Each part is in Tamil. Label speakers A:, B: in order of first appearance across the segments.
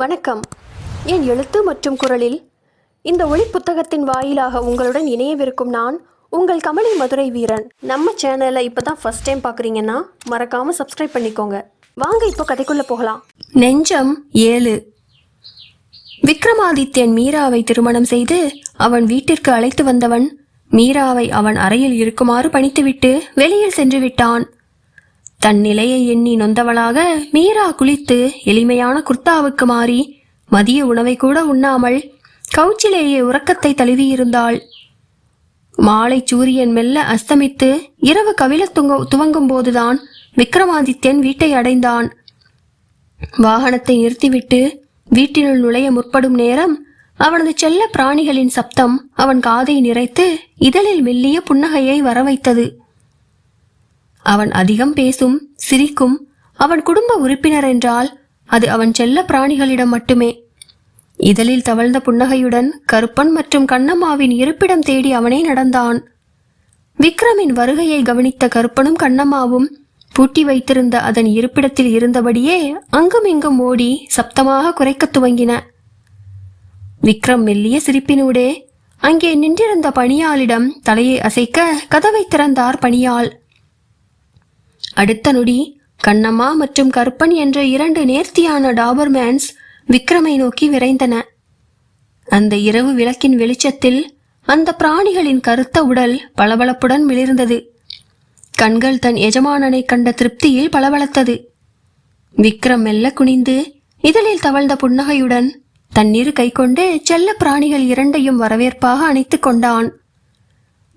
A: வணக்கம். என் எழுத்து மற்றும் குரலில் இந்த ஒளி புத்தகத்தின் வாயிலாக உங்களுடன் இணையவிருக்கும் நான் உங்கள் கமலி மதுரை வீரன். நம்ம சேனலை இப்போ தான் ஃபஸ்ட் டைம் பார்க்குறீங்கன்னா மறக்காமல் சப்ஸ்கிரைப் பண்ணிக்கோங்க. வாங்க இப்போ கதைக்குள்ளே போகலாம். நெஞ்சம் ஏழு. விக்ரமாதித்யன் மீராவை திருமணம் செய்து அவன் வீட்டிற்கு அழைத்து வந்தவன் மீராவை அவன் அறையில் இருக்குமாறு பணித்துவிட்டு வெளியில் சென்று விட்டான். தன் நிலையை எண்ணி நொந்தவளாக மீரா குளித்து எளிமையான குர்தாவுக்கு மாறி மதிய உணவை கூட உண்ணாமல் கவுச்சிலேயே உறக்கத்தை தழுவியிருந்தாள். மாலை சூரியன் மெல்ல அஸ்தமித்து இரவு கவிழத் துங்க துவங்கும் போதுதான் விக்ரமாதித்யன் வீட்டை அடைந்தான். வாகனத்தை நிறுத்திவிட்டு வீட்டினுள் நுழைய முற்படும் நேரம் அவனது செல்ல பிராணிகளின் சப்தம் அவன் காதை நிறைத்து இதழில் மெல்லிய புன்னகையை வரவைத்தது. அவன் அதிகம் பேசும் சிரிக்கும் அவன் குடும்ப உறுப்பினர் என்றால் அது அவன் செல்ல பிராணிகளிடம் மட்டுமே. இதழில் தவழ்ந்த புன்னகையுடன் கருப்பன் மற்றும் கண்ணம்மாவின் இருப்பிடம் தேடி அவனே நடந்தான். விக்ரமின் வருகையை கவனித்த கருப்பனும் கண்ணம்மாவும் பூட்டி வைத்திருந்த அதன் இருப்பிடத்தில் இருந்தபடியே அங்கும் இங்கும் ஓடி சப்தமாக குறைக்கத் துவங்கின. விக்ரம் மெல்லிய சிரிப்பினூடே அங்கே நின்றிருந்த பணியாளிடம் தலையை அசைக்க கதவை திறந்தார் பணியாள். அடுத்த நொடி கண்ணம்மா மற்றும் கருப்பன் என்ற இரண்டு நேர்த்தியான டாபர்மேன்ஸ் விக்ரமை நோக்கி விரைந்தன. அந்த இரவு விளக்கின் வெளிச்சத்தில் அந்த பிராணிகளின் கருத்த உடல் பளபளப்புடன் மிளிர்ந்தது. கண்கள் தன் எஜமானனை கண்ட திருப்தியில் பளபளத்தது. விக்ரம் மெல்ல குனிந்து இதழில் தவழ்ந்த புன்னகையுடன் தண்ணீர் கைக்கொண்டு செல்ல பிராணிகள் இரண்டையும் வரவேற்பாக அணைத்துக் கொண்டான்.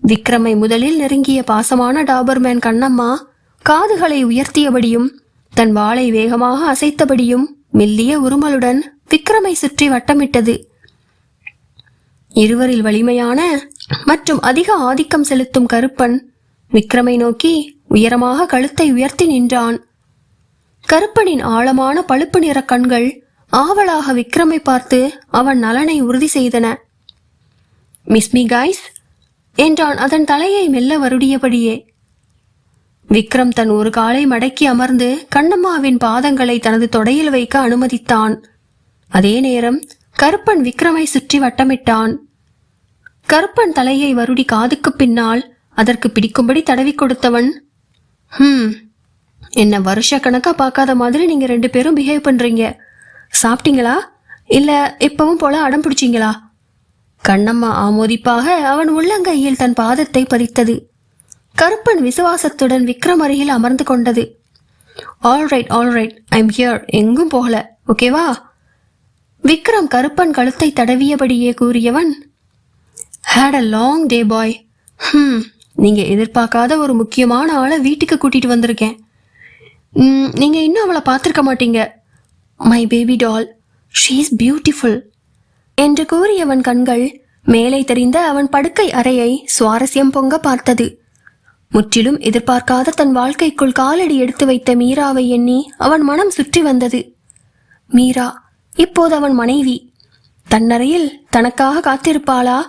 A: விக்ரமை முதலில் நெருங்கிய பாசமான டாபர்மேன் கண்ணம்மா காதுகளை உயர்த்தியபடியும் தன் வாளை வேகமாக அசைத்தபடியும் மெல்லிய உருமலுடன் விக்ரமை சுற்றி வட்டமிட்டது. இருவரில் வலிமையான மற்றும் அதிக ஆதிக்கம் செலுத்தும் கருப்பன் விக்ரமை நோக்கி உயரமாக கழுத்தை உயர்த்தி நின்றான். கருப்பனின் ஆழமான பழுப்பு நிற கண்கள் ஆவலாக விக்ரமை பார்த்து அவன் நலனை உறுதி செய்தன. மிஸ்மி கைஸ் என்றான் அதன் தலையை மெல்ல வருடியபடியே. விக்ரம் தன் ஒரு காலை மடக்கி அமர்ந்து கண்ணம்மாவின் பாதங்களை தனது தொடையில் வைக்க அனுமதித்தான். அதே நேரம் கருப்பன் விக்ரமை சுற்றி வட்டமிட்டான். கருப்பன் தலையை வருடி காதுக்கு பின்னால் அதற்கு பிடிக்கும்படி தடவி கொடுத்தவன் ஹம் என்ன வருஷ கணக்கா பார்க்காத மாதிரி நீங்க ரெண்டு பேரும் பிஹேவ் பண்றீங்க. சாப்பிட்டீங்களா? இல்ல இப்பவும் போல அடம் பிடிச்சீங்களா? கண்ணம்மா ஆமோதிப்பாக அவன் உள்ளங்கையில் தன் பாதத்தை பதித்தது. கருப்பன் விசுவாசத்துடன் விக்ரம் அருகில் அமர்ந்து கொண்டது. All right all right I'm here எங்கும் போகல ஓகேவா விக்ரம் கருப்பன் கழுத்தை தடவியபடியே கூறியவன் ஹேட் அ லாங் டே பாய் ஹம் நீங்கள் எதிர்பார்க்காத ஒரு முக்கியமான ஆளை வீட்டுக்கு கூட்டிட்டு வந்திருக்கேன். நீங்கள் இன்னும் அவளை பார்த்துருக்க மாட்டீங்க. My baby doll she is beautiful என்று கூறியவன் கண்கள் மேலே தெரிந்த அவன் படுக்கை அறையை சுவாரஸ்யம் பொங்க பார்த்தது. முற்றிலும் எதிர்பார்க்காத தன் வாழ்க்கைக்குள் காலடி எடுத்து வைத்த மீராவை எண்ணி அவன் மனம் சுற்றி வந்தது. மீரா இப்போது அவன் மனைவி. தன்னறையில் தனக்காக காத்திருப்பாளா?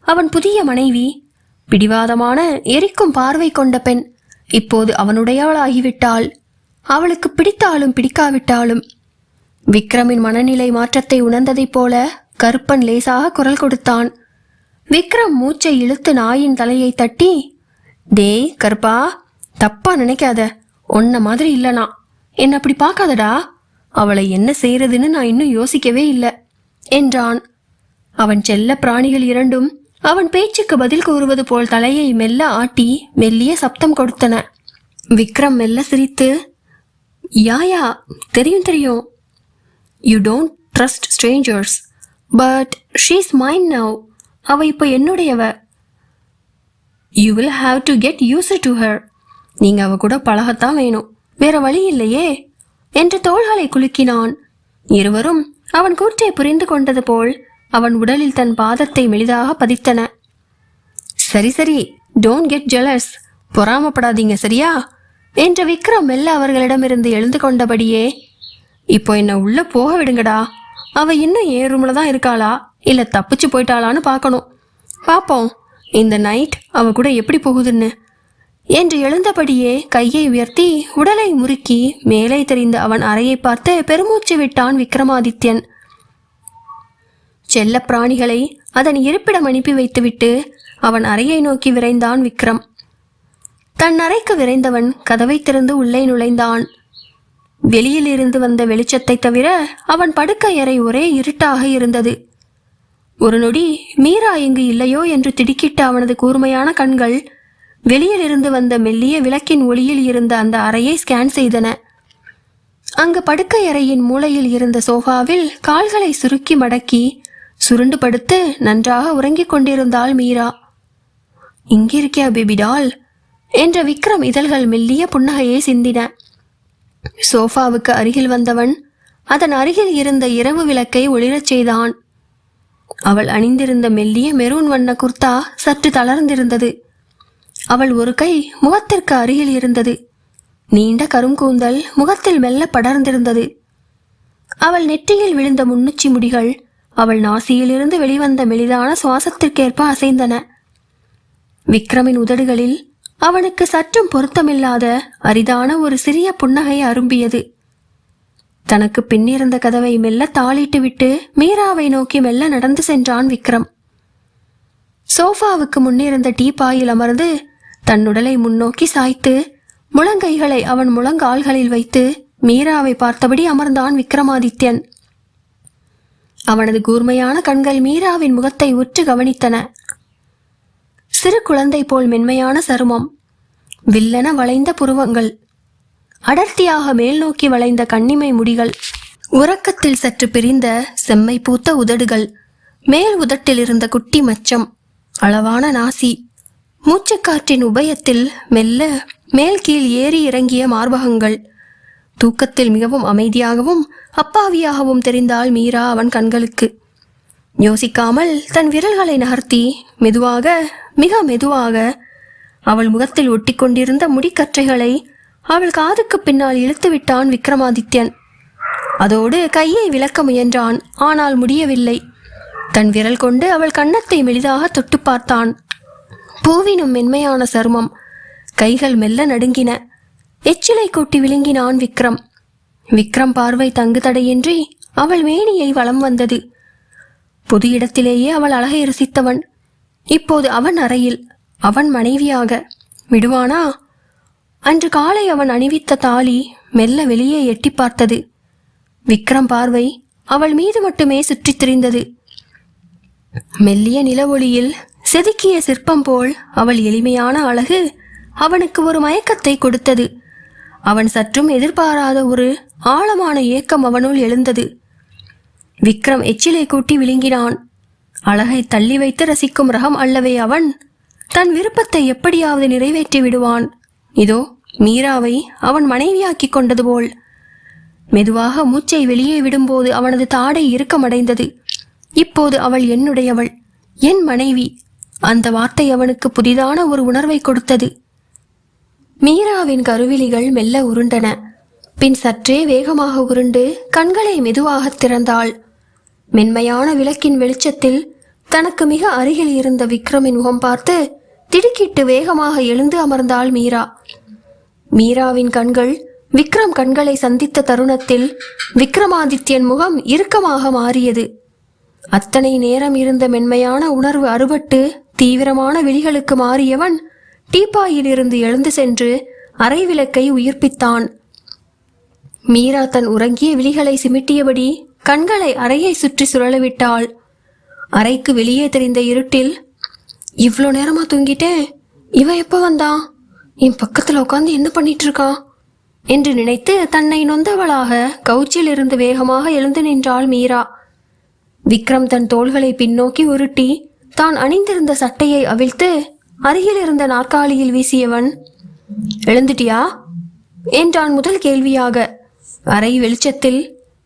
A: அவன் புதிய மனைவி. பிடிவாதமான எரிக்கும் பார்வை கொண்ட பெண். இப்போது அவனுடையவளாகிவிட்டாள். அவளுக்கு பிடித்தாலும் பிடிக்காவிட்டாலும். விக்ரமின் மனநிலை மாற்றத்தை உணர்ந்ததைப் போல கருப்பன் லேசாக குரல் கொடுத்தான். விக்ரம் மூச்சை இழுத்து நாயின் தலையை தட்டி டேய் கருப்பா தப்பா நினைக்காத. உன்ன மாதிரி இல்லனா. என்ன அப்படி பார்க்காதடா. அவளை என்ன செய்யறதுன்னு நான் இன்னும் யோசிக்கவே இல்லை. என்றான். அவன் செல்ல பிராணிகள் இரண்டும் அவன் பேச்சுக்கு பதில் கூறுவது போல் தலையை மெல்ல ஆட்டி மெல்லிய சப்தம் கொடுத்தன. விக்ரம் மெல்ல சிரித்து யாயா தெரியும் தெரியும். You don't trust strangers but she's mine now அவ இப்போ என்னுடையவ. You will have to get used to her நீங்கள் அவ கூட பழகத்தான் வேணும். வேற வழி இல்லையே. என்று தோள்களை குலுக்கினான். இருவரும் அவன் கூற்றை புரிந்து கொண்டது போல் அவன் உடலில் தன் பாதத்தை மெளிதாக பதித்தன. சரி சரி டோன்ட் கெட் ஜெலஸ் பொறாமப்படாதீங்க சரியா? என்ற விக்ரம் மெல்ல அவர்களிடமிருந்து எழுந்து கொண்டபடியே இப்போ என்ன உள்ள போக விடுங்கடா. அவ இன்னும் ஏன் ரூம்ல தான் இருக்காளா? இல்ல தப்பிச்சு போயிட்டாளான்னு பார்க்கணும். பாப்போம் இந்த நைட் அவ கூட எப்படி போகுதுன்னு? என்று எழுந்தபடியே கையை உயர்த்தி உடலை முறுக்கி மேலே தெரிந்த அவன் அறையை பார்த்து பெருமூச்சு விட்டான் விக்ரமாதித்யன். செல்ல பிராணிகளை அதன் இருப்பிடம் அனுப்பி வைத்துவிட்டு அவன் அறையை நோக்கி விரைந்தான் விக்ரம். தன் அறைக்கு விரைந்தவன் கதவை திறந்து உள்ளே நுழைந்தான். வெளியில் இருந்து வந்த வெளிச்சத்தை தவிர அவன் படுக்கை அறை ஒரே இருட்டாக இருந்தது. ஒரு நொடி மீரா இங்கு இல்லையோ? என்று திடுக்கிட்ட அவனது கூர்மையான கண்கள் வெளியில் இருந்து வந்த மெல்லிய விளக்கின் ஒளியில் இருந்த அந்த அறையை ஸ்கேன் செய்தன. அங்கு படுக்கை அறையின் மூலையில் இருந்த சோஃபாவில் கால்களை சுருக்கி மடக்கி சுருண்டு படுத்து நன்றாக உறங்கிக் கொண்டிருந்தாள் மீரா. இங்கிருக்கியா பேபிடால் என்ற விக்ரம் இதழ்கள் மெல்லிய புன்னகையை சிந்தின. சோஃபாவுக்கு அருகில் வந்தவன் அதன் அருகில் இருந்த இரவு விளக்கை ஒளிரச் செய்தான். அவள் அணிந்திருந்த மெல்லிய மெரூன் வண்ண குர்த்தா சற்று தளர்ந்திருந்தது. அவள் ஒரு கை முகத்திற்கு அருகில் இருந்தது. நீண்ட கருங்கூந்தல் முகத்தில் மெல்ல படர்ந்திருந்தது. அவள் நெற்றியில் விழுந்த முன்னுச்சி முடிகள் அவள் நாசியிலிருந்து வெளிவந்த மெலிதான சுவாசத்திற்கேற்ப அசைந்தன. விக்ரமின் உதடுகளில் அவனுக்கு சற்றும் பொருத்தமில்லாத அரிதான ஒரு சிறிய புன்னகை அரும்பியது. தனக்கு பின்னிருந்த கதவை மெல்ல தாளிட்டு விட்டு மீராவை நோக்கி மெல்ல நடந்து சென்றான் விக்ரம். சோஃபாவுக்கு முன்னிருந்த டீப்பாயில் அமர்ந்து தன் உடலை முன்னோக்கி சாய்த்து முழங்கைகளை அவன் முழங்கால்களில் வைத்து மீராவை பார்த்தபடி அமர்ந்தான் விக்ரமாதித்யன். அவனது கூர்மையான கண்கள் மீராவின் முகத்தை உற்று கவனித்தன. சிறு குழந்தை போல் மென்மையான சருமம் வில்லன வளைந்த புருவங்கள் அடர்த்தியாக மேல் நோக்கி வளைந்த கண்ணிமை முடிகள். உறக்கத்தில் சற்று பிரிந்த செம்மை பூத்த உதடுகள். மேல் உதட்டில் இருந்த குட்டி மச்சம். அளவான நாசி. மூச்சுக்காற்றின் உபயத்தில் மெல்ல மேல் கீழ் ஏறி இறங்கிய மார்பகங்கள். தூக்கத்தில் மிகவும் அமைதியாகவும் அப்பாவியாகவும் தெரிந்தாள் மீரா அவன் கண்களுக்கு. யோசிக்காமல் தன் விரல்களை நகர்த்தி மெதுவாக மிக மெதுவாக அவள் முகத்தில் ஒட்டி கொண்டிருந்த முடிக்கற்றைகளை அவள் காதுக்கு பின்னால் இழுத்து விட்டான் விக்ரமாதித்யன். அதோடு கையை விளக்க முயன்றான். ஆனால் முடியவில்லை. தன் விரல் கொண்டு அவள் கன்னத்தை மெலிதாக தொட்டு பார்த்தான். பூவினும் மென்மையான சருமம். கைகள் மெல்ல நடுங்கின. எச்சிலை கூட்டி விழுங்கினான் விக்ரம். விக்ரம் பார்வை தங்கு தடையின்றி அவள் மேனியை வலம் வந்தது. பொது இடத்திலேயே அவள் அழகை ரசித்தவன். இப்போது அவன் அறையில். அவன் மனைவியாக. விடுவானா? அன்று காலை அவன் அணிவித்த தாலி மெல்ல வெளியே எட்டி பார்த்தது. விக்ரம் பார்வை அவள் மீது மட்டுமே சுற்றித் திரிந்தது. மெல்லிய நிலவொளியில் செதுக்கிய சிற்பம் போல் அவள் எளிமையான அழகு அவனுக்கு ஒரு மயக்கத்தை கொடுத்தது. அவன் சற்றும் எதிர்பாராத ஒரு ஆழமான ஏக்கம் அவனுள் எழுந்தது. விக்ரம் எச்சிலை கூட்டி விழுங்கினான். அழகை தள்ளி வைத்து ரசிக்கும் ரகம் அல்லவே அவன் தன் விருப்பத்தை எப்படியாவது நிறைவேற்றி விடுவான். இதோ மீராவை அவன் மனைவியாக்கி கொண்டது போல். மெதுவாக மூச்சை வெளியே விடும்போது அவனது தாடை இறுக்கமடைந்தது. இப்போது அவள் என்னுடையவள் என் மனைவி. அந்த வார்த்தை அவனுக்கு புதிதான ஒரு உணர்வை கொடுத்தது. மீராவின் கருவிழிகள் மெல்ல உருண்டன. பின் சற்றே வேகமாக உருண்டு கண்களை மெதுவாக திறந்தாள். மென்மையான விளக்கின் வெளிச்சத்தில் தனக்கு மிக அருகில் இருந்த விக்ரமின் முகம் பார்த்து திடுக்கிட்டு வேகமாக எழுந்து அமர்ந்தாள் மீரா. மீராவின் கண்கள் விக்ரம் கண்களை சந்தித்த தருணத்தில் விக்ரமாதித்யன் முகம் இறுக்கமாக மாறியது. அத்தனை நேரம் இருந்த மென்மையான உணர்வு அறுபட்டு தீவிரமான விழிகளுக்கு மாறியவன் டீப்பாயிலிருந்து எழுந்து சென்று அறை விளக்கை உயிர்ப்பித்தான். மீரா தன் உறங்கிய விழிகளை சிமிட்டியபடி கண்களை அறையை சுற்றி சுழலவிட்டாள். அறைக்கு வெளியே தெரிந்த இருட்டில் இவ்வளோ நேரமாக தூங்கிட்டேன் இவன் எப்போ வந்தான் என் பக்கத்தில் உட்காந்து என்ன பண்ணிட்டு இருக்கான் என்று நினைத்து தன்னை நொந்தவளாக கவுச்சில் இருந்து வேகமாக எழுந்து நின்றாள் மீரா. விக்ரம் தன் தோள்களை பின்னோக்கி உருட்டி தான் அணிந்திருந்த சட்டையை அவிழ்த்து அருகில் இருந்த நாற்காலியில் வீசியவன் எழுந்துட்டியா? என்றான் முதல் கேள்வியாக. அறை வெளிச்சத்தில்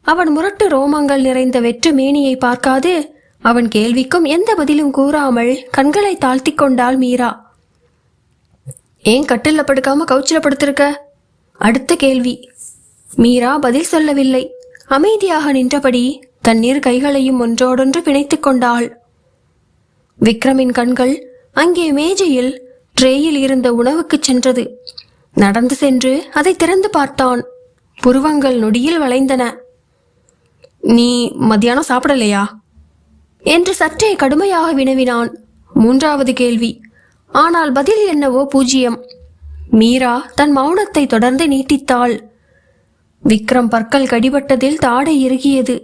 A: அவன் முரட்டு ரோமங்கள் நிறைந்த வெற்று மேனியை பார்க்காது அவன் கேள்விக்கும் எந்த பதிலும் கூறாமல் கண்களை தாழ்த்திக் கொண்டாள் மீரா. ஏன் கட்டில்ல படுக்காம கவுச்சில படுத்திருக்க? அடுத்த கேள்வி. மீரா பதில் சொல்லவில்லை. அமைதியாக நின்றபடி தண்ணீர் கைகளையும் ஒன்றோடொன்று பிணைத்துக் கொண்டாள். விக்ரமின் கண்கள் அங்கே மேஜையில் ட்ரேயில் இருந்த உணவுக்குச் சென்றது. நடந்து சென்று அதை திறந்து பார்த்தான். புருவங்கள் நொடியில் வளைந்தன. நீ மத்தியானம் சாப்பிடலையா? என்று சற்றே கடுமையாக வினவினான். மூன்றாவது கேள்வி ஆனால் பதில் என்னவோ பூஜ்ஜியம் மீரா தன் மௌனத்தை தொடர்ந்து நீட்டித்தாள். விக்ரம் பற்கள் கடிபட்டதில் தாடை இறுகியது.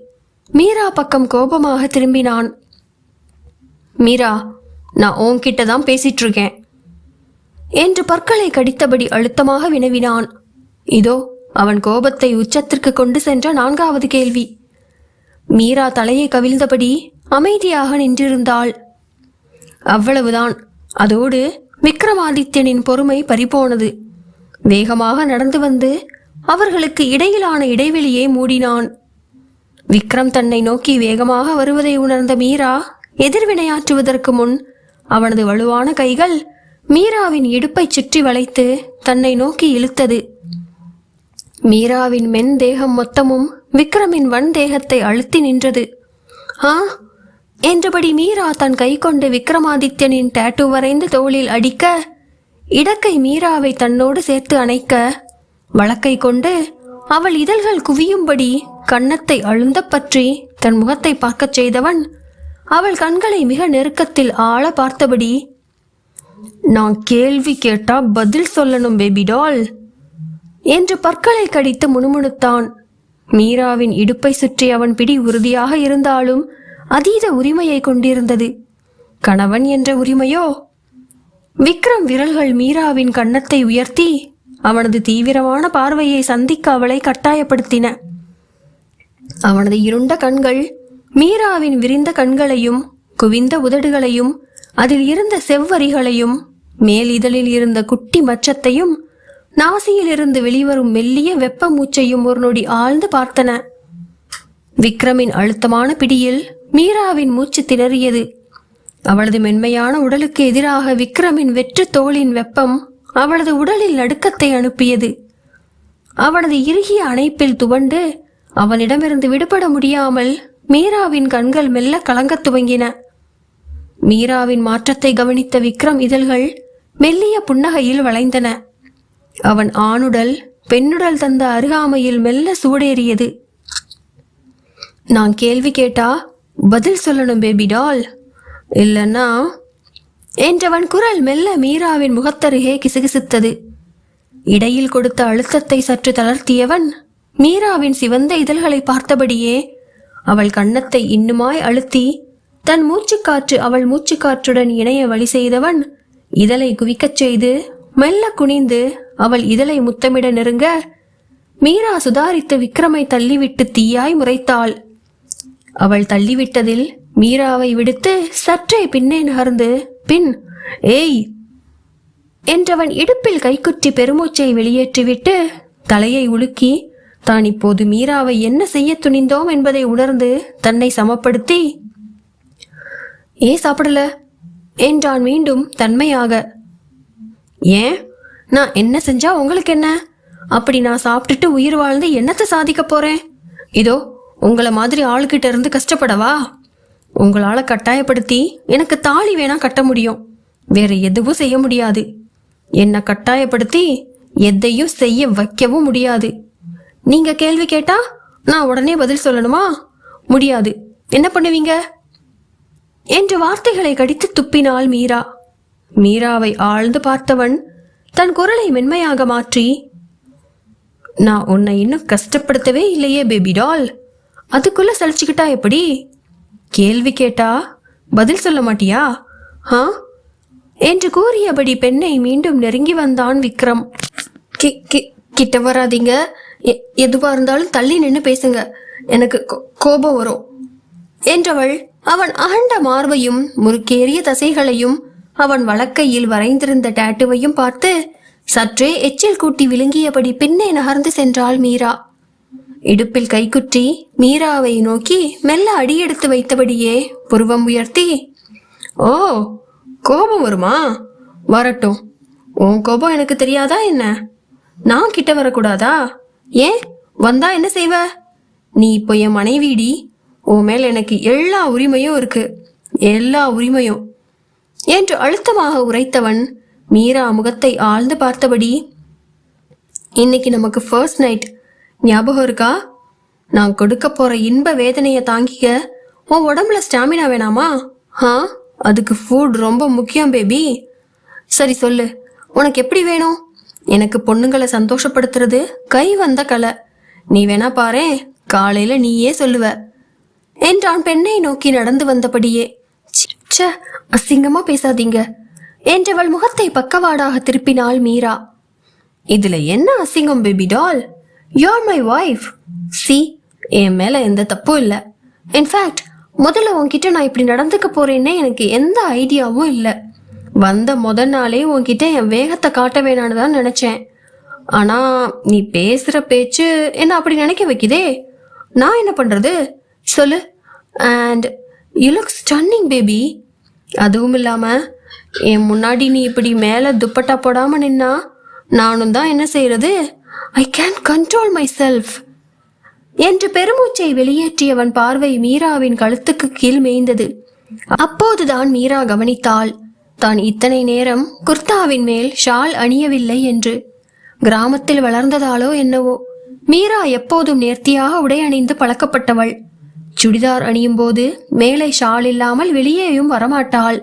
A: மீரா பக்கம் கோபமாக திரும்பினான். மீரா நான் உன்கிட்ட தான் பேசிட்டு இருக்கேன் என்று பற்களை கடித்தபடி அழுத்தமாக வினவினான். இதோ அவன் கோபத்தை உச்சத்திற்கு கொண்டு சென்ற நான்காவது கேள்வி. மீரா தலையை கவிழ்ந்தபடி அமைதியாக நின்றிருந்தாள். அவ்வளவுதான். அதோடு விக்ரமாதித்யனின் பொறுமை பறிபோனது. வேகமாக நடந்து வந்து அவர்களுக்கு இடையிலான இடைவெளியை மூடினான். விக்ரம் தன்னை நோக்கி வேகமாக வருவதை உணர்ந்த மீரா எதிர்வினையாற்றுவதற்கு முன் அவனது வலுவான கைகள் மீராவின் இடுப்பைச் சுற்றி வளைத்து தன்னை நோக்கி இழுத்தது. மீராவின் மென் தேகம் மொத்தமும் விக்ரமின் வன் தேகத்தை அழுத்தி நின்றது. ஆ? என்றபடி மீரா தன் கை கொண்டு விக்ரமாதித்யனின் டேட்டூ வரைந்து தோளில் அடிக்க இடக்கை மீராவை தன்னோடு சேர்த்து அணைக்க வழக்கை கொண்டு அவள் இதழ்கள் குவியும்படி கன்னத்தை அழுந்த பற்றி தன் முகத்தை பார்க்கச் செய்தவன் அவள் கண்களை மிக நெருக்கத்தில் ஆழ பார்த்தபடி நான் கேள்வி கேட்டா பதில் சொல்லணும் பேபி டால் என்று பற்களை கடித்து முணுமுணுத்தான். மீராவின் இடுப்பை சுற்றி அவன் பிடி உறுதியாக இருந்தாலும் அதீத உரிமையை கொண்டிருந்தது. கணவன் என்ற உரிமையோ? விக்ரம் விரல்கள் மீராவின் கன்னத்தை உயர்த்தி அவனது தீவிரமான பார்வையை சந்திக்க அவளை கட்டாயப்படுத்தின. அவனது இருண்ட கண்கள் மீராவின் விரிந்த கண்களையும் குவிந்த உதடுகளையும் அதில் இருந்த செவ்வரிகளையும் மேல் இதழில் இருந்த குட்டி மச்சத்தையும் நாசியில் இருந்து வெளிவரும் மெல்லிய வெப்ப மூச்சையும் ஒரு நொடி ஆழ்ந்து பார்த்தன. விக்ரமின் அழுத்தமான பிடியில் மீராவின் மூச்சு திணறியது. அவளது மென்மையான உடலுக்கு எதிராக விக்ரமின் வெற்று தோளின் வெப்பம் அவளது உடலில் நடுக்கத்தை அனுப்பியது. அவனது இறுகிய அணைப்பில் துவண்டு அவனிடமிருந்து விடுபட முடியாமல் மீராவின் கண்கள் மெல்ல கலங்கத் துவங்கின. மீராவின் மாற்றத்தை கவனித்த விக்ரம் இதழ்கள் மெல்லிய புன்னகையில் வளைந்தன. அவன் ஆணுடல் பெண்ணுடல் தந்த அருகாமையில் மெல்ல சூடேறியது நான் கேள்வி கேட்டா பதில் சொல்லணும் பேபி டால் இல்லைன்னா என்றவன் குரல் மெல்ல மீராவின் முகத்தருகே கிசுகிசுத்தது. இடையில் கொடுத்த அழுத்தத்தை சற்று தளர்த்தியவன் மீராவின் சிவந்த இதழ்களை பார்த்தபடியே அவள் கன்னத்தை இன்னுமாய் அழுத்தி தன் மூச்சுக்காற்று அவள் மூச்சுக்காற்றுடன் இணைய வழி செய்தவன் இதழை குவிக்கச் செய்து மெல்ல குனிந்து அவள் இதழை முத்தமிட நெருங்க மீரா சுதாரித்து விக்ரமை தள்ளிவிட்டு தீயாய் முறைத்தாள். அவள் தள்ளிவிட்டதில் மீராவை விடுத்து சற்றே பின்னே நகர்ந்து பின் ஏய் என்றவன் இடுப்பில் கைக்குற்றி பெருமூச்சை வெளியேற்றிவிட்டு தலையை உலுக்கி தான் இப்போது மீராவை என்ன செய்ய துணிந்தோம் என்பதை உணர்ந்து தன்னை சமப்படுத்தி ஏன் சாப்பிடல? என்றான் மீண்டும் தன்மையாக. ஏன்? நான் என்ன செஞ்சா உங்களுக்கு என்ன? அப்படி நான் சாப்பிட்டுட்டு உயிர் வாழ்ந்து என்னத்தை சாதிக்க போறேன்? இதோ உங்களை மாதிரி ஆளுகிட்ட இருந்து கஷ்டப்படவா? உங்களால கட்டாயப்படுத்தி எனக்கு தாலி வேணா கட்ட முடியும். வேற எதுவும் செய்ய முடியாது. என்னை கட்டாயப்படுத்தி எதையும் செய்ய வைக்கவும் முடியாது. நீங்க கேள்வி கேட்டா நான் உடனே பதில் சொல்லணுமா? முடியாது. என்ன பண்ணுவீங்க? என்று வார்த்தைகளை கடித்து துப்பினாள் மீரா. மீராவை ஆழ்ந்து பார்த்தவன் தன் குரலை மென்மையாக மாற்றி நான் உன்னை இன்னும் கஷ்டப்படுத்தவே இல்லையே பேபி டால். அதுக்குள்ள சலிச்சுக்கிட்டா எப்படி? கேள்வி கேட்டா பதில் சொல்ல மாட்டியா? ஆ என்று கூறியபடி பெண்ணை மீண்டும் நெருங்கி வந்தான் விக்ரம். கி கி கிட்ட வராதீங்க. எ- எதுவா இருந்தாலும் தள்ளி நின்று பேசுங்க. எனக்கு கோ- கோபம் வரும். என்றவள் அவன் அகண்ட மார்பையும் முறுக்கேறிய தசைகளையும் அவன் வழக்கையில் வரைந்திருந்த டேட்டுவையும் பார்த்து சற்றே எச்சில் கூட்டி விழுங்கியபடி பின்னே நகர்ந்து சென்றாள் மீரா. இடுப்பில் கைக்குற்றி மீராவை நோக்கி மெல்ல அடியெடுத்து வைத்தபடியே புருவம் உயர்த்தி ஓ கோபம் வருமா? வரட்டும். உன் கோபம் எனக்கு தெரியாதா என்ன? நான் கிட்ட வரக்கூடாதா? ஏன்? வந்தா என்ன செய்வ? நீ இப்போ என் மனைவிடி. உன் மேல் எனக்கு எல்லா உரிமையும் இருக்கு. எல்லா உரிமையும். என்று அழுத்தமாக உரைத்தவன் மீரா முகத்தை ஆழ்ந்து பார்த்தபடி இன்னைக்கு நமக்கு ஃபர்ஸ்ட் நைட் ஞாபகம் இருக்கா? நான் கொடுக்க போற இன்ப வேதனையை தாங்கிக்க உன் உடம்புல ஸ்டாமினா வேணாமா? ஆ அதுக்கு ஃபுட் ரொம்ப முக்கியம் பேபி சரி சொல்லு உனக்கு எப்படி வேணும்? எனக்கு பொண்ணுங்களை சந்தோஷப்படுத்துறது கை வந்த கலை. நீ வேணா பாரேன் காலையில நீயே சொல்லுவ. என்றான் பெண்ணை நோக்கி நடந்து வந்தபடியே. ச்சே அசிங்கமா பேசாதீங்க. என்றவள் முகத்தை பக்கவாடாக திருப்பினாள் மீரா. இதுல என்ன அசிங்கம் baby doll you are my wife C என் மேல எந்த தப்பும் இல்ல. இன்ஃபேக்ட் முதல்ல உன்கிட்ட நான் இப்படி நடந்துக்க போறேன்னே எனக்கு எந்த ஐடியாவும் இல்ல. வந்த முத நாளே உன்கிட்ட என் வேகத்தை காட்ட வேணான்னு தான் நினைச்சேன். ஆனா நீ பேசுற பேச்சு என்ன அப்படி நினைக்க வைக்குதே? நான் என்ன பண்றது? சொல்லு. And you look stunning baby அதுவும் இல்லாம என் முன்னாடி நீ இப்படி மேல துப்பட்டா போடாம நின்னா நானும் தான் என்ன செய்யறது? I can control myself என்று பெருமூச்சை வெளியேற்றியவன் பார்வை மீராவின் கழுத்துக்கு கீழ் மேய்ந்தது. அப்போதுதான் மீரா கவனித்தாள். தான் இத்தனை நேரம் குர்தாவின் மேல் ஷால் அணியவில்லை என்று. கிராமத்தில் வளர்ந்ததாலோ என்னவோ. மீரா எப்போதும் நேர்த்தியாக உடை அணிந்து பழக்கப்பட்டவள். சுடிதார் அணியும் போது மேலே ஷால் இல்லாமல் வெளியேயும் வரமாட்டாள்.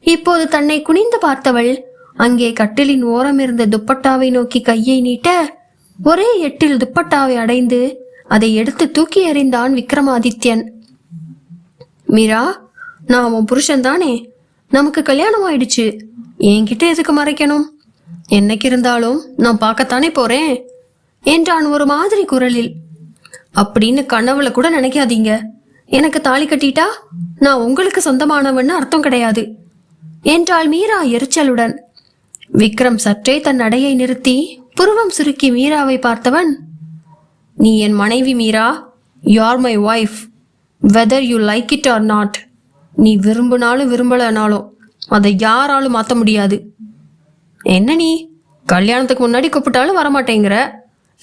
A: இப்போது தன்னை குனிந்து பார்த்தவள் அங்கே கட்டிலின் ஓரம் இருந்த துப்பட்டாவை நோக்கி கையை நீட்ட ஒரே எட்டில் துப்பட்டாவை அடைந்து அதை எடுத்து தூக்கி எறிந்தான் விக்ரமாதித்யன். மீரா நான் உன் புருஷன் தானே? நமக்கு கல்யாணம் ஆயிடுச்சு. என்கிட்ட எதுக்கு மறைக்கணும்? என்னைக்கு இருந்தாலும் நான் பார்க்கத்தானே போறேன்? என்றான் ஒரு மாதிரி குரலில். அப்படின்னு கனவுல கூட நினைக்காதீங்க. எனக்கு தாலி கட்டிட்டா நான் உங்களுக்கு சொந்தமானவன்னு அர்த்தம் கிடையாது. என்றாள் மீரா எரிச்சலுடன். விக்ரம் சற்றே தன் நடையை நிறுத்தி புருவம் சுருக்கி மீராவை பார்த்தவன் நீ என் மனைவி மீரா. யார் my wife whether you like it or not நீ விரும்பினாலும் விரும்பலனாலும் அதை யாராலும் மாற்ற முடியாது. என்ன நீ? கல்யாணத்துக்கு முன்னாடி கூப்பிட்டாலும் வரமாட்டேங்கிற.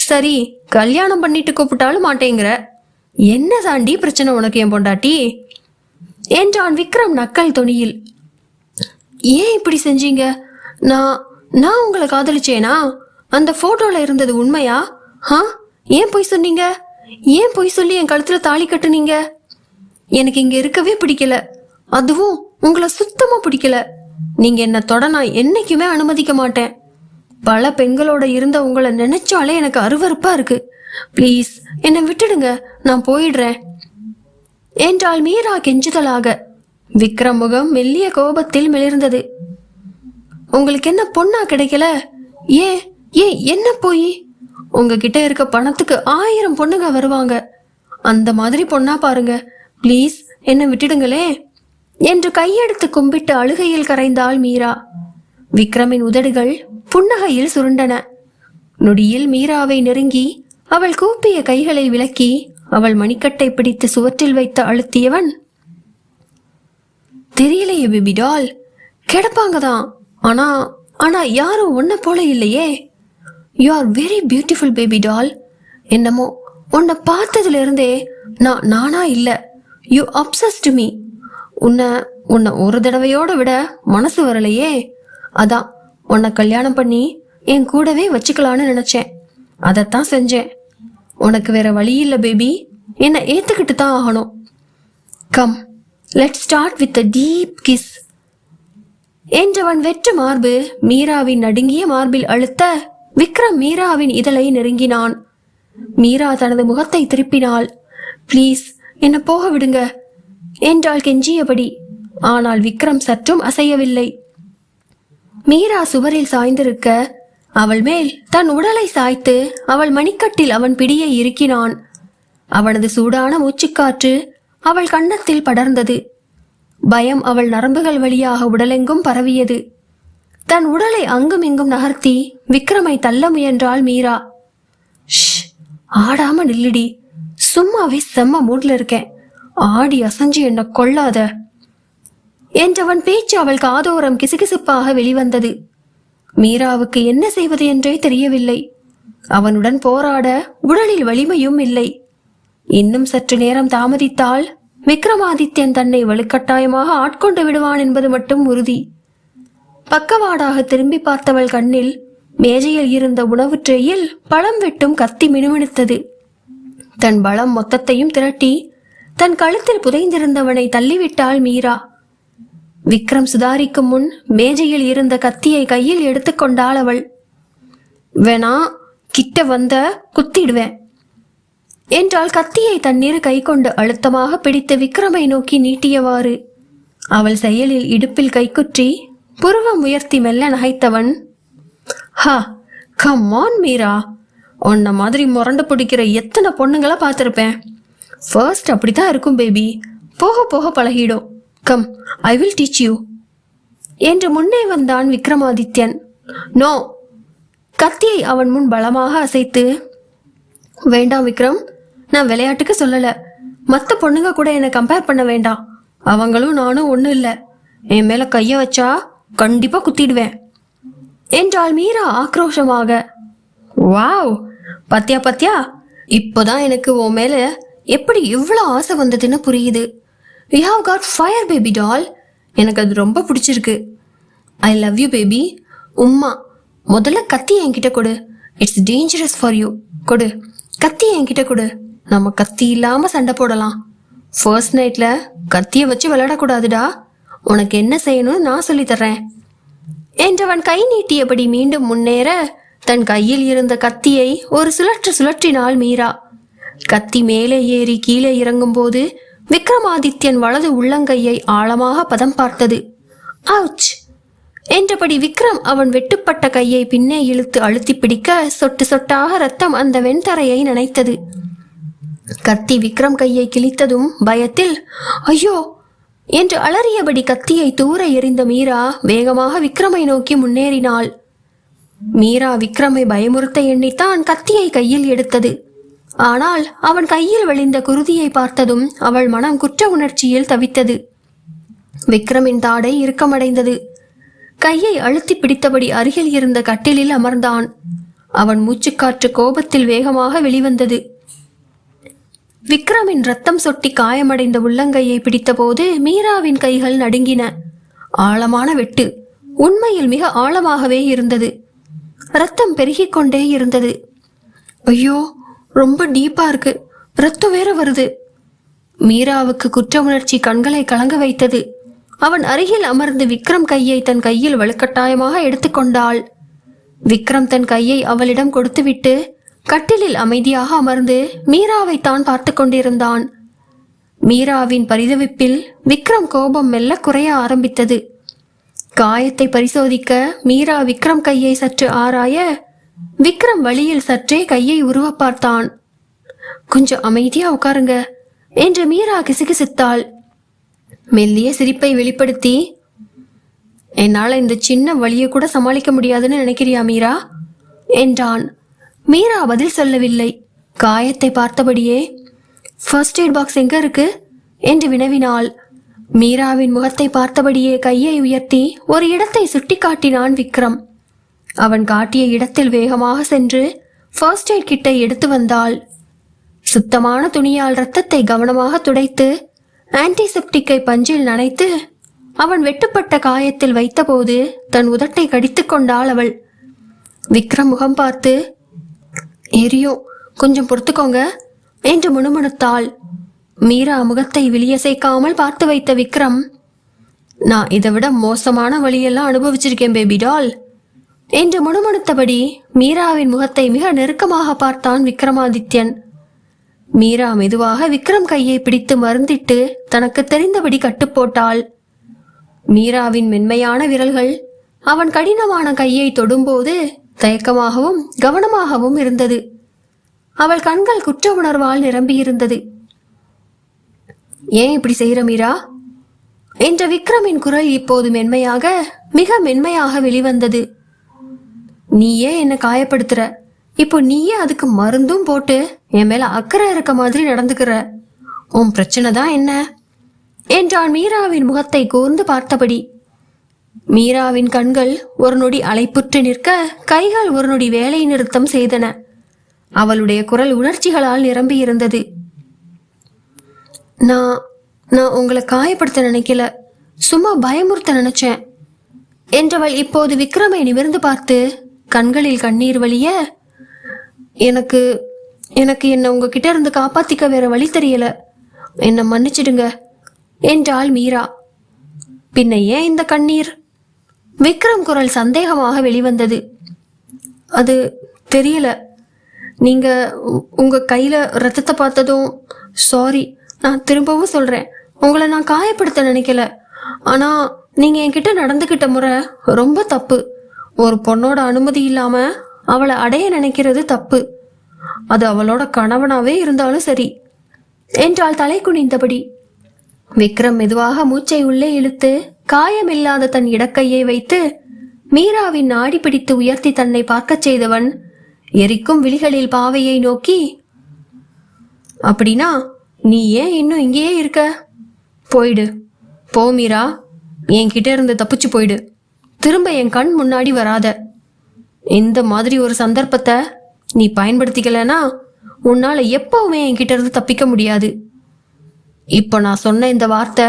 A: சரி கல்யாணம் பண்ணிட்டு கூப்பிட்டாலும் மாட்டேங்கிற. என்ன தாண்டி பிரச்சனை உனக்கு என் பொண்டாட்டி? என்றான் விக்ரம் நக்கல் தொனியில். ஏன் இப்படி செஞ்சீங்க? நான் நான் உங்களை காதலிச்சேனா? அந்த போட்டோல இருந்தது உண்மையா? ஆ? ஏன் போய் சொன்னீங்க? ஏன் போய் சொல்லி என் கழுத்துல தாலி கட்டுனீங்க? எனக்கு இங்க இருக்கவே பிடிக்கல. அதுவும் உங்களை சுத்தமா பிடிக்கல. நீங்க என்ன தொட நான் என்னைக்குமே அனுமதிக்க மாட்டேன். பல பெண்களோட இருந்த உங்களை நினைச்சாலே எனக்கு அருவறுப்பா இருக்கு. ப்ளீஸ் என்னை விட்டுடுங்க. நான் போயிடுறேன். என்றால் மீரா கெஞ்சுதலாக. விக்ரம் முகம் மெல்லிய கோபத்தில் மிளிர்ந்தது. உங்களுக்கு என்ன பொண்ணா கிடைக்கல? ஏன்? ஏன் என்ன போய்? உங்ககிட்ட இருக்க பணத்துக்கு ஆயிரம் பொண்ணுங்க வருவாங்க. அந்த மாதிரி பொண்ணா பாருங்க. ப்ளீஸ் என்ன விட்டுடுங்களே. என்று கையெடுத்து கும்பிட்டு அழுகையில் கரைந்தாள் மீரா. விக்ரமின் உதடுகள் புன்னகையில் சுருண்டன. நொடியில் மீராவை நெருங்கி அவள் கூப்பிய கைகளை விலக்கி அவள் மணிக்கட்டை பிடித்து சுவற்றில் வைத்து அழுத்தியவன் தெரியலையே பேபி டால் கிடப்பாங்க தான் ஆனா ஆனா யாரும் உன்னை போல இல்லையே. You are very beautiful baby doll என்னமோ உன்னை பார்த்ததுல இருந்தே நான் நானா இல்ல. யூ அப்சஸ்டு மீ உன்னை உன்னை ஒரு தடவையோட விட மனசு வரலையே. அதான் உன்னை கல்யாணம் பண்ணி என் கூடவே வச்சுக்கலான்னு நினைச்சேன். அதைத்தான் செஞ்சேன். உனக்கு வேற வழி இல்லை பேபி என்னை ஏத்துக்கிட்டு தான் ஆகணும். Come let start with a deep kiss என்றவன் வெற்று மார்பு மீராவின் நடுங்கிய மார்பில் அழுத்த விக்ரம் மீராவின் இதழை நெருங்கினான். மீரா தனது முகத்தை திருப்பினாள். ப்ளீஸ் என்ன போக விடுங்க என்றாள் கெஞ்சியபடி. ஆனால் விக்ரம் சற்றும் அசையவில்லை. மீரா சுவரில் சாய்ந்திருக்க அவள் மேல் தன் உடலை சாய்த்து அவள் மணிக்கட்டில் அவன் பிடியை இருக்கினான் அவனது சூடான மூச்சுக்காற்று அவள் கன்னத்தில் படர்ந்தது. பயம் அவள் நரம்புகள் வழியாக உடலெங்கும் பரவியது. தன் உடலை அங்குமிங்கும் நகர்த்தி விக்ரமை தள்ள முயன்றாள் மீரா. ஷ் ஆடாம நில்லுடி. சும்மாவே செம்ம மூட்ல இருக்கேன். ஆடி அசைஞ்சு என்ன கொள்ளாத. என்றவன் பேச்சு அவள் காதோரம் கிசுகிசுப்பாக வெளிவந்தது. மீராவுக்கு என்ன செய்வது என்றே தெரியவில்லை. அவனுடன் போராட உடலில் வலிமையும் இல்லை. இன்னும் சற்று நேரம் தாமதித்தால் விக்ரமாதித்யன் தன்னை வலுக்கட்டாயமாக ஆட்கொண்டு விடுவான் என்பது மட்டும் உறுதி. பக்கவாடாக திரும்பி பார்த்தவள் கண்ணில் மேஜையில் இருந்த உணவு ட்ரேயில் பழம் வெட்டும் கத்தி மினுமினுத்தது. தன் பலம் மொத்தத்தையும் திரட்டி தன் கழுத்தில் புதைந்திருந்தவனை தள்ளிவிட்டாள் மீரா. விக்ரம் சுதாரிக்கும் முன் மேஜையில் இருந்த கத்தியை கையில் எடுத்துக்கொண்டாள் அவள். வேணா கிட்ட வந்த குத்திடுவேன் என்றால் கத்தியை தண்ணீர் கை கொண்டு அழுத்தமாக பிடித்து விக்ரமை நோக்கி நீட்டியவாறு. அவள் செயலில் இடுப்பில் கைக்குற்றி புருவம் உயர்த்தி மெல்ல நகைத்தவன் ஹா கம்மான் மீரா. உன்ன மாதிரி முரண்டு பிடிக்கிற எத்தனை பொண்ணுங்களை பார்த்துருப்பேன். ஃபர்ஸ்ட் அப்படிதான் இருக்கும் பேபி போக போக பழகிடும். Come I will teach you என்று முன்னே வந்தான் விக்ரமாதித்யன். நோ கத்தியை அவன் முன் பலமாக அசைத்து வேண்டாம் விக்ரம் நான் விளையாட்டுக்கு சொல்லல. மற்ற பொண்ணுங்க கூட என்னை கம்பேர் பண்ண வேண்டாம். அவங்களும் நானும் ஒன்றும் இல்லை. என் மேல கைய வச்சா கண்டிப்பா குத்திடுவேன். என்றாள் மீரா ஆக்ரோஷமாக. வாவ் பத்தியா பத்தியா? இப்போதான் எனக்கு உன் மேல எப்படி இவ்வளோ ஆசை வந்ததுன்னு புரியுது. You have got fire baby doll எனக்கு அது ரொம்ப பிடிச்சிருக்கு. ஐ லவ் யூ பேபி உம்மா முதல்ல கத்தி என்கிட்ட கொடு. இட்ஸ் டேஞ்சரஸ் ஃபார் யூ கொடு. கத்தி என்கிட்ட கொடு. நம்ம கத்தி இல்லாமல் சண்டை போடலாம். ஃபர்ஸ்ட் நைட்டில் கத்தியை வச்சு விளையாடக்கூடாதுடா. உனக்கு என்ன செய்யணும்னு நான் சொல்லித் தர்றேன் என்றவன் கை நீட்டியபடி மீண்டும் முன்னேற தன் கையில் இருந்த கத்தியை ஒரு சுழற்று சுழற்றினாள் மீரா. கத்தி மேலே ஏறி கீழே இறங்கும்போது விக்ரமாதித்யன் வலது உள்ளங்கையை ஆழமாக பதம் பார்த்தது. அவுச்! என்றபடி விக்ரம் அவன் வெட்டுப்பட்ட கையை பின்னே இழுத்து அழுத்தி பிடிக்க சொட்டு சொட்டாக ரத்தம் அந்த வெண்தரையை நனைத்தது. கத்தி விக்ரம் கையை கிழித்ததும் பயத்தில் ஐயோ! என்று அலறியபடி கத்தியை தூர எறிந்த மீரா வேகமாக விக்ரமை நோக்கி முன்னேறினாள். மீரா விக்ரமை பயமுறுத்த எண்ணித்தான் கத்தியை கையில் எடுத்தது. ஆனால் அவன் கையில் வழிந்த குருதியை பார்த்ததும் அவள் மனம் குற்ற உணர்ச்சியில் தவித்தது. விக்ரமின் தாடை இறுக்கமடைந்தது. கையை அழுத்தி பிடித்தபடி அருகில் இருந்த கட்டிலில் அமர்ந்தான். அவன் மூச்சுக்காற்று கோபத்தில் வேகமாக வெளிவந்தது. விக்ரமின் ரத்தம் சொட்டி காயமடைந்த உள்ளங்கையை பிடித்தபோது மீராவின் கைகள் நடுங்கின. ஆழமான வெட்டு உண்மையில் மிக ஆழமாகவே இருந்தது. ரத்தம் பெருகிக் கொண்டே இருந்தது. ஐயோ ரொம்ப டீப்பா இருக்கு. ரத்தம் வேற வருது. மீராவுக்கு குற்ற உணர்ச்சி கண்களை கலங்க வைத்தது. அவன் அருகில் அமர்ந்து விக்ரம் கையை தன் கையில் வலுக்கட்டாயமாக எடுத்துக்கொண்டாள் விக்ரம் தன் கையை அவளிடம் கொடுத்துவிட்டு கட்டிலில் அமைதியாக அமர்ந்து மீராவை தான் பார்த்து கொண்டிருந்தான். மீராவின் பரிதவிப்பில் விக்ரம் கோபம் மெல்ல குறைய ஆரம்பித்தது. காயத்தை பரிசோதிக்க மீரா விக்ரம் கையை சற்று ஆராய விக்ரம் வழியில் சற்றே கையை உருவ பார்த்தான். கொஞ்சம் அமைதியா உட்காருங்க என்று மீரா கிசுகிசித்தாள். மெல்லிய சிரிப்பை வெளிப்படுத்தி என்னால இந்த சின்ன வழியை கூட சமாளிக்க முடியாதுன்னு நினைக்கிறியா மீரா? என்றான். மீரா பதில் சொல்லவில்லை. காயத்தை பார்த்தபடியே ஃபர்ஸ்ட் எய்ட் பாக்ஸ் எங்க இருக்கு? என்று வினவினாள். மீராவின் முகத்தை பார்த்தபடியே கையை உயர்த்தி ஒரு இடத்தை சுட்டிக்காட்டினான் விக்ரம். அவன் காட்டிய இடத்தில் வேகமாக சென்று ஃபர்ஸ்ட் எய்ட் கிட்டை எடுத்து வந்தாள். சுத்தமான துணியால் ரத்தத்தை கவனமாக துடைத்து ஆன்டிசெப்டிக்கை பஞ்சில் நனைத்து அவன் வெட்டுப்பட்ட காயத்தில் வைத்தபோது தன் உதட்டை கடித்து கொண்டாள் அவள். விக்ரம் முகம் பார்த்து எரியும் கொஞ்சம் பொறுத்துக்கோங்க என்று முணுமுணுத்தாள். மீரா முகத்தை வெளியசைக்காமல் பார்த்து வைத்த விக்ரம் நான் இதை விட மோசமான வழியெல்லாம் அனுபவிச்சிருக்கேன் பேபி டால் என்று முணுமுணுத்தபடி மீராவின் முகத்தை மிக நெருக்கமாக பார்த்தான் விக்ரமாதித்யன். மீரா மெதுவாக விக்ரம் கையை பிடித்து மருந்திட்டு தனக்கு தெரிந்தபடி கட்டுப்போட்டாள் மீராவின் மென்மையான விரல்கள் அவன் கடினமான கையை தொடும்போது தயக்கமாகவும் கவனமாகவும் இருந்தது. அவள் கண்கள் குற்ற உணர்வால் நிரம்பியிருந்தது. ஏன் இப்படி செய்கிற மீரா? என்ற விக்ரமின் குரல் இப்போது மென்மையாக மிக மென்மையாக வெளிவந்தது. நீயே என்னை காயப்படுத்துற? இப்போ நீயே அதுக்கு மருந்தும் போட்டு என் மேல அக்கறை இருக்க மாதிரி நடந்துக்கிற? உன் பிரச்சனை தான் என்ன? என்றான் மீராவின் முகத்தை கூர்ந்து பார்த்தபடி. மீராவின் கண்கள் ஒரு நொடி அலைப்புற்று நிற்க கைகள் ஒரு நொடி வேலை நிறுத்தம் செய்தன. அவளுடைய குரல் உணர்ச்சிகளால் நிரம்பி இருந்தது. நான் நான் உங்களை காயப்படுத்த நினைக்கல. சும்மா பயமுறுத்த நினைச்சேன். என்றவள் இப்போது விக்ரமை நிமிர்ந்து பார்த்து கண்களில் கண்ணீர் வழிய? எனக்கு எனக்கு என்னை உங்ககிட்ட இருந்து காப்பாத்திக்க வேற வழி தெரியல. என்னை மன்னிச்சிடுங்க. என்றாள் மீரா. பின்ன ஏன் இந்த கண்ணீர்? விக்ரம் குரல் சந்தேகமாக வெளிவந்தது. அது தெரியல. நீங்க உங்க கையில ரத்தத்தை பார்த்ததும் சாரி நான் திரும்பவும் சொல்றேன். உங்களை நான் காயப்படுத்த நினைக்கல. ஆனா நீங்க என்கிட்ட நடந்துக்கிட்ட முறை ரொம்ப தப்பு. ஒரு பொண்ணோட அனுமதி இல்லாம அவளை அடைய நினைக்கிறது தப்பு. அது அவளோட கணவனாவே இருந்தாலும் சரி. என்றால் தலை குனிந்தபடி. விக்ரம் மெதுவாக மூச்சை உள்ளே இழுத்து காயமில்லாத தன் இடக்கையை வைத்து மீராவின் நாடி பிடித்து உயர்த்தி தன்னை பார்க்கச் செய்தவன் எரிக்கும் விழிகளில் பாவையை நோக்கி அப்படின்னா நீ ஏன் இன்னும் இங்கேயே இருக்க? போயிடு. போ மீரா. என்கிட்ட இருந்து தப்பிச்சு போயிடு. திரும்ப என் கண் முன்னாடி வராத. இந்த மாதிரி ஒரு சந்தர்ப்பத்தை நீ பயன்படுத்திக்கலனா உன்னால எப்பவுமே என்கிட்ட இருந்து தப்பிக்க முடியாது. இப்போ நான் சொன்ன இந்த வார்த்தை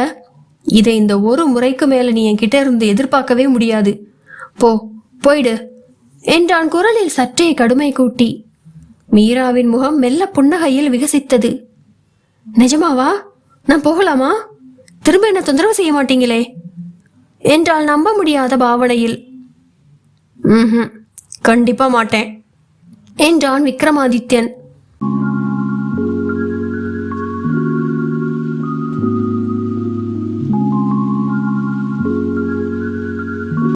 A: இதை இந்த ஒரு முறைக்கு மேல நீ என்கிட்ட இருந்து எதிர்பார்க்கவே முடியாது. போ போயிடு. என்றான் குரலில் சற்றே கடுமை கூட்டி. மீராவின் முகம் மெல்ல புன்னகையில் விகசித்தது. நிஜமாவா? நான் போகலாமா? திரும்ப என்ன தொந்தரவு செய்ய மாட்டீங்களே? என்றால் நம்ப முடியாத பாவனையில். கண்டிப்பா மாட்டேன். என்றான் விக்ரமாதித்யன்.